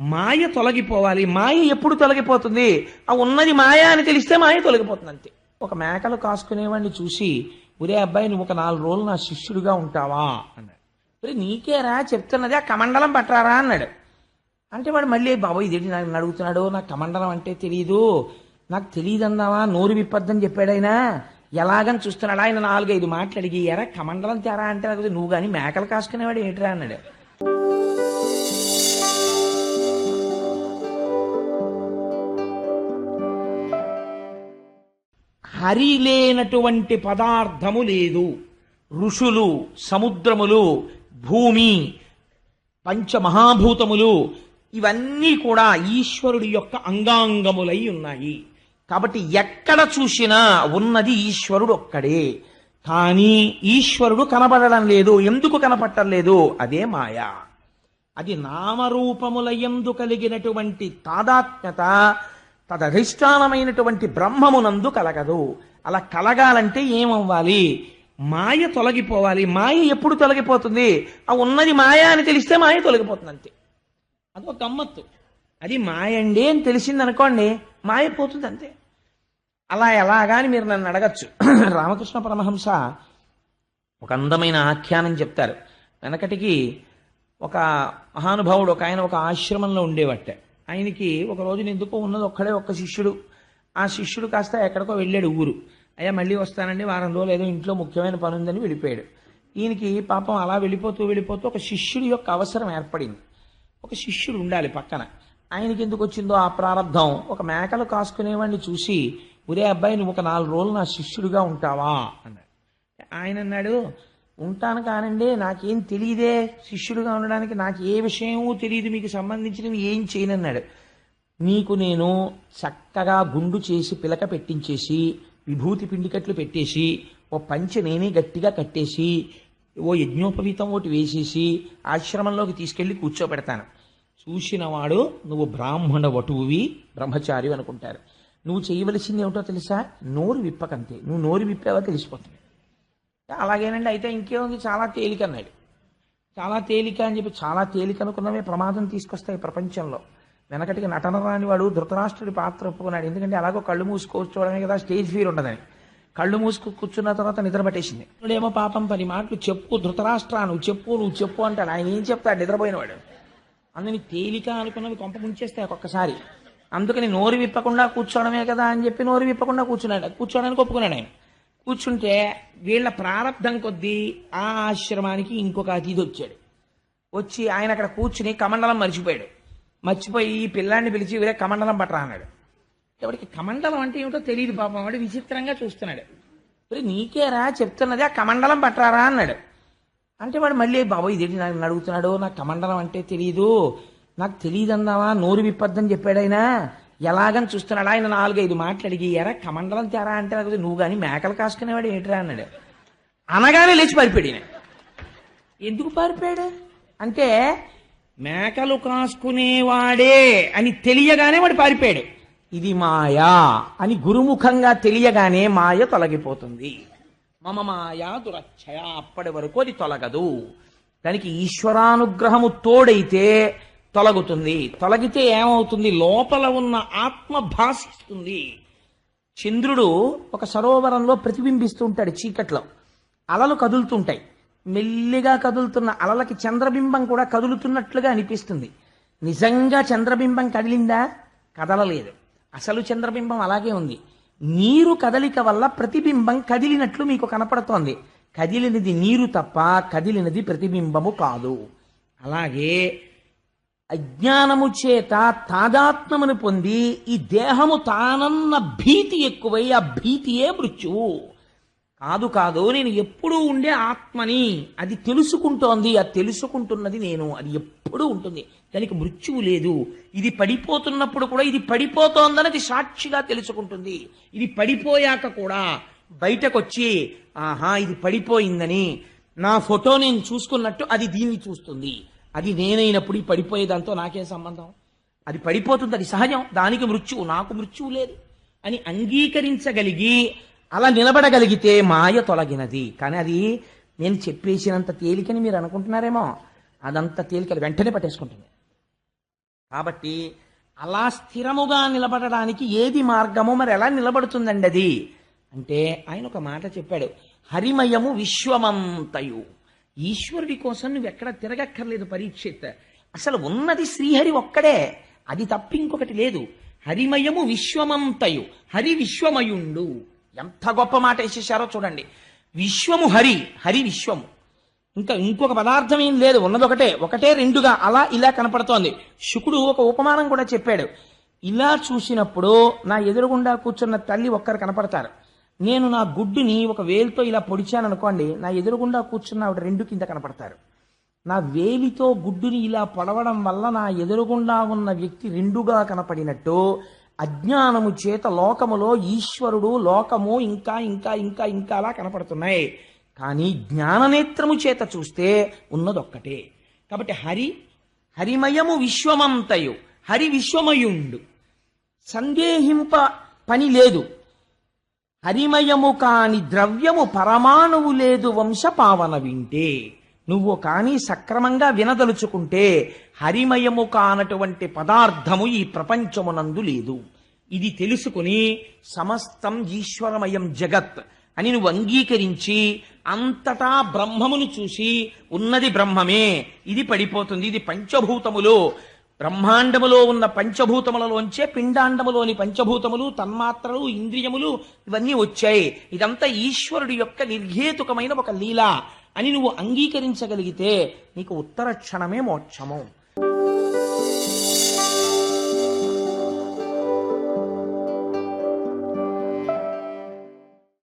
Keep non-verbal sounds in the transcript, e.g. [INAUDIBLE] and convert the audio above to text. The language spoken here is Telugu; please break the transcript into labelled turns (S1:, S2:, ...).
S1: మాయ తొలగిపోవాలి. మాయ ఎప్పుడు తొలగిపోతుంది? ఆ ఉన్నది మాయ అని తెలిస్తే మాయ తొలగిపోతుంది అంతే. ఒక మేకలు కాసుకునేవాడిని చూసి ఒరే అబ్బాయి నువ్వు ఒక నాలుగు రోజులు నా శిష్యుడిగా ఉంటావా? అన్నాడు. ఒరే నీకేరా? చెప్తున్నది ఆ కమండలం పట్టరారా అన్నాడు. అంటే వాడు మళ్ళీ బాబు ఇదేంటి నాకు అడుగుతున్నాడు? నాకు కమండలం అంటే తెలియదు నాకు తెలియదు అన్నావా నోరు విప్పద్దని చెప్పాడు ఆయన. ఎలాగని చూస్తున్నాడు? ఆయన నాలుగైదు మాటలు అడిగి ఎరా కమండలం తేరా? అంటే నాకు నువ్వు కానీ మేకలు కాసుకునేవాడు ఏంటిరా? అన్నాడు. హరి లేనటువంటి పదార్థము లేదు. ఋషులు సముద్రములు భూమి పంచమహాభూతములు ఇవన్నీ కూడా ఈశ్వరుడి యొక్క అంగాంగములై ఉన్నాయి. కాబట్టి ఎక్కడ చూసినా ఉన్నది ఈశ్వరుడు ఒక్కడే కానీ ఈశ్వరుడు కనబడడం లేదు. ఎందుకు కనపడటం లేదు? అదే మాయా. అది నామరూపముల ఎందు కలిగినటువంటి తాదాత్మ్యత తదధిష్టానమైనటువంటి బ్రహ్మమునందు కలగదు. అలా కలగాలంటే ఏమవ్వాలి? మాయ తొలగిపోవాలి. మాయ ఎప్పుడు తొలగిపోతుంది? ఆ ఉన్నది మాయ అని తెలిస్తే మాయ తొలగిపోతుంది అంతే అదొక గమ్మత్తు. అది మాయండి అని తెలిసింది అనుకోండి మాయ పోతుంది అంతే అలా ఎలాగా అని మీరు నన్ను అడగచ్చు. [CLEARS THROAT] రామకృష్ణ పరమహంస ఒక అందమైన ఆఖ్యానం చెప్తారు. వెనకటికి ఒక మహానుభావుడు ఒక ఆయన ఒక ఆశ్రమంలో ఉండేవట్టే. ఆయనకి ఒక రోజున ఎందుకో ఉన్నది ఒక్కడే ఒక్క శిష్యుడు. ఆ శిష్యుడు కాస్త ఎక్కడికో వెళ్ళాడు ఊరు. అయ్యా మళ్ళీ వస్తానండి వారం రోజులు ఏదో ఇంట్లో ముఖ్యమైన పని ఉందని వెళ్ళిపోయాడు ఈయనకి పాపం అలా వెళ్ళిపోతూ వెళ్ళిపోతూ ఒక శిష్యుడి యొక్క అవసరం ఏర్పడింది. ఒక శిష్యుడు ఉండాలి పక్కన. ఆయనకి ఎందుకు వచ్చిందో ఆ ప్రారంధం ఒక మేకలు కాసుకునేవాడిని చూసి ఒరే అబ్బాయి నువ్వు ఒక నాలుగు రోజులు నా శిష్యుడిగా ఉంటావా? అన్నాడు. ఆయన అన్నాడు ఉంటాను కానండి నాకేం తెలియదే. శిష్యుడిగా ఉండడానికి నాకు ఏ విషయమూ తెలియదు మీకు సంబంధించినవి ఏం చేయనన్నాడు. నీకు నేను చక్కగా గుండు చేసి పిలక పెట్టించేసి విభూతి పిండికట్లు పెట్టేసి ఓ పంచె నేనే గట్టిగా కట్టేసి ఓ యజ్ఞోపవీతం ఒకటి వేసేసి ఆశ్రమంలోకి తీసుకెళ్ళి కూర్చోబెడతాను. చూసినవాడు నువ్వు బ్రాహ్మణ వటువువి బ్రహ్మచారి అనుకుంటారు. నువ్వు చేయవలసింది ఏమిటో తెలుసా? నోరు విప్పకంతే. నువ్వు నోరు విప్పావా తెలిసిపోతుంది. అలాగేనండి. అయితే ఇంకేముంది? చాలా తేలిక అన్నాడు. చాలా తేలిక అని చెప్పి చాలా తేలిక అనుకున్నవే ప్రమాదం తీసుకొస్తాయి ప్రపంచంలో. వెనకటికి నటన రాని వాడు ధృతరాష్ట్రుడి పాత్ర ఒప్పుకున్నాడు. ఎందుకంటే అలాగో కళ్ళు మూసుకోవడమే కదా స్టేజ్ ఫీర్ ఉండదని. కళ్ళు మూసుకు కూర్చున్న తర్వాత నిద్ర పట్టేసింది. ఏమో పాపం పది మాటలు చెప్పు ధృతరాష్ట్ర నువ్వు చెప్పు నువ్వు చెప్పు అంటాడు. ఆయన ఏం చెప్తాడు? నిద్రపోయినవాడు. అందుని తేలిక అనుకున్నవి కొంప ముంచేస్తాయి ఒక్కొక్కసారి. అందుకని నోరు విప్పకుండా కూర్చోవడమే కదా అని చెప్పి నోరు విప్పకుండా కూర్చున్నాడు. కూర్చోడానికి ఒప్పుకున్నాడు ఆయన. కూర్చుంటే వీళ్ళ ప్రారంధం కొద్దీ ఆ ఆశ్రమానికి ఇంకొక అతిథి వచ్చాడు. వచ్చి ఆయన అక్కడ కూర్చుని కమండలం మర్చిపోయాడు. మర్చిపోయి ఈ పిల్లాన్ని పిలిచి వీరే కమండలం పట్టరా అన్నాడు. ఎవరికి కమండలం అంటే ఏమిటో తెలియదు పాపం వాడు విచిత్రంగా చూస్తున్నాడు. మరి నీకేరా చెప్తున్నది ఆ కమండలం పట్టరారా అన్నాడు. అంటే వాడు మళ్ళీ బాబు ఇదేంటి నన్ను అడుగుతున్నాడు. నాకు కమండలం అంటే తెలియదు నాకు తెలియదు అన్నావా నోరు విప్పద్దని చెప్పాడు ఆయన. ఎలాగని చూస్తున్నాడు? ఆయన నాలుగైదు మాటలు అడిగి ఎరా కమండలం తేరా అంటే నాకు నువ్వు కానీ మేకలు కాసుకునేవాడు ఏంటిరా అన్నాడు. అనగానే లేచి పారిపోయాడు ఈయన. ఎందుకు పారిపోయాడు? అంటే మేకలు కాసుకునేవాడే అని తెలియగానే వాడు పారిపోయాడు. ఇది మాయా అని గురుముఖంగా తెలియగానే మాయ తొలగిపోతుంది. మమ మాయా దురచ్చయ అప్పటి వరకు అది తొలగదు. దానికి ఈశ్వరానుగ్రహము తోడైతే తొలగుతుంది. తొలగితే ఏమవుతుంది? లోపల ఉన్న ఆత్మ భాషిస్తుంది చంద్రుడు ఒక సరోవరంలో ప్రతిబింబిస్తూ ఉంటాడు చీకట్లో. అలలు కదులుతుంటాయి. మెల్లిగా కదులుతున్న అలలకి చంద్రబింబం కూడా కదులుతున్నట్లుగా అనిపిస్తుంది. నిజంగా చంద్రబింబం కదిలిందా? కదలలేదు. అసలు చంద్రబింబం అలాగే ఉంది. నీరు కదలిక వల్ల ప్రతిబింబం కదిలినట్లు మీకు కనపడుతోంది. కదిలినది నీరు తప్ప కదిలినది ప్రతిబింబము కాదు. అలాగే అజ్ఞానము చేత తాదాత్మమును పొంది ఈ దేహము తానన్న భీతి ఎక్కువై ఆ భీతియే మృత్యువు కాదు కాదు నేను ఎప్పుడూ ఉండే ఆత్మని అది తెలుసుకుంటోంది అది తెలుసుకుంటున్నది నేను. అది ఎప్పుడూ ఉంటుంది. దానికి మృత్యువు లేదు. ఇది పడిపోతున్నప్పుడు కూడా ఇది పడిపోతోందని సాక్షిగా తెలుసుకుంటుంది. ఇది పడిపోయాక కూడా బయటకొచ్చి ఆహా ఇది పడిపోయిందని నా ఫోటో నేను చూసుకున్నట్టు అది దీన్ని చూస్తుంది. అది నేనైనప్పుడు ఈ పడిపోయే దాంతో నాకేం సంబంధం? అది పడిపోతుంది అది సహజం. దానికి మృత్యువు నాకు మృత్యువు లేదు. అని అంగీకరించగలిగి అలా నిలబడగలిగితే మాయ తొలగినది. కానీ అది నేను చెప్పేసినంత తేలికని మీరు అనుకుంటున్నారేమో? అదంత తేలిక వెంటనే పట్టేసుకుంటుంది. కాబట్టి అలా స్థిరముగా నిలబడడానికి ఏది మార్గమో మరి ఎలా నిలబడుతుందండి అది? అంటే ఆయన ఒక మాట చెప్పాడు హరిమయము విశ్వమంతయు. ఈశ్వరుడి కోసం నువ్వు ఎక్కడ తిరగక్కర్లేదు పరీక్షిత్. అసలు ఉన్నది శ్రీహరి ఒక్కడే. అది తప్ప ఇంకొకటి లేదు. హరిమయము విశ్వమంతయు. హరి విశ్వమయుండు. ఎంత గొప్ప మాట వేసేసారో చూడండి. విశ్వము హరి హరి విశ్వము. ఇంకా ఇంకొక పదార్థం ఏం లేదు. ఉన్నది ఒకటే ఒకటే రెండుగా అలా ఇలా కనపడుతోంది. శుకుడు ఒక ఉపమానం కూడా చెప్పాడు. ఇలా చూసినప్పుడు నా ఎదురుగుండా కూర్చున్న తల్లి ఒక్కరు కనపడతారు. నేను నా గుడ్డుని ఒక వేలుతో ఇలా పొడిచాను అనుకోండి నా ఎదురుగుండా కూర్చున్న ఆవిడ రెండు కింద కనపడతారు. నా వేలితో గుడ్డుని ఇలా పొడవడం వల్ల నా ఎదురుగుండా ఉన్న వ్యక్తి రెండుగా కనపడినట్టు అజ్ఞానము చేత లోకములో ఈశ్వరుడు లోకము ఇంకా ఇంకా ఇంకా ఇంకా అలా కనపడుతున్నాయి. కానీ జ్ఞాననేత్రము చేత చూస్తే ఉన్నదొక్కటే. కాబట్టి హరి హరిమయము విశ్వమంతయు హరి విశ్వమయుండు. సందేహింప పని లేదు. హరిమయము కాని ద్రవ్యము పరమాణువు లేదు వంశ పావన వింటే నువ్వు కానీ సక్రమంగా వినదలుచుకుంటే హరిమయము కానటువంటి పదార్థము ఈ ప్రపంచమునందు లేదు. ఇది తెలుసుకుని సమస్తం ఈశ్వరమయం జగత్ అని నువ్వు అంగీకరించి అంతటా బ్రహ్మమును చూసి ఉన్నది బ్రహ్మమే ఇది పడిపోతుంది ఇది పంచభూతములు బ్రహ్మాండములో ఉన్న పంచభూతములలోంచే పిండాండములోని పంచభూతములు తన్మాత్రలు ఇంద్రియములు ఇవన్నీ వచ్చాయి. ఇదంతా ఈశ్వరుడి యొక్క నిర్హేతుకమైన ఒక లీల అని నువ్వు అంగీకరించగలిగితే నీకు ఉత్తర క్షణమే మోక్షము.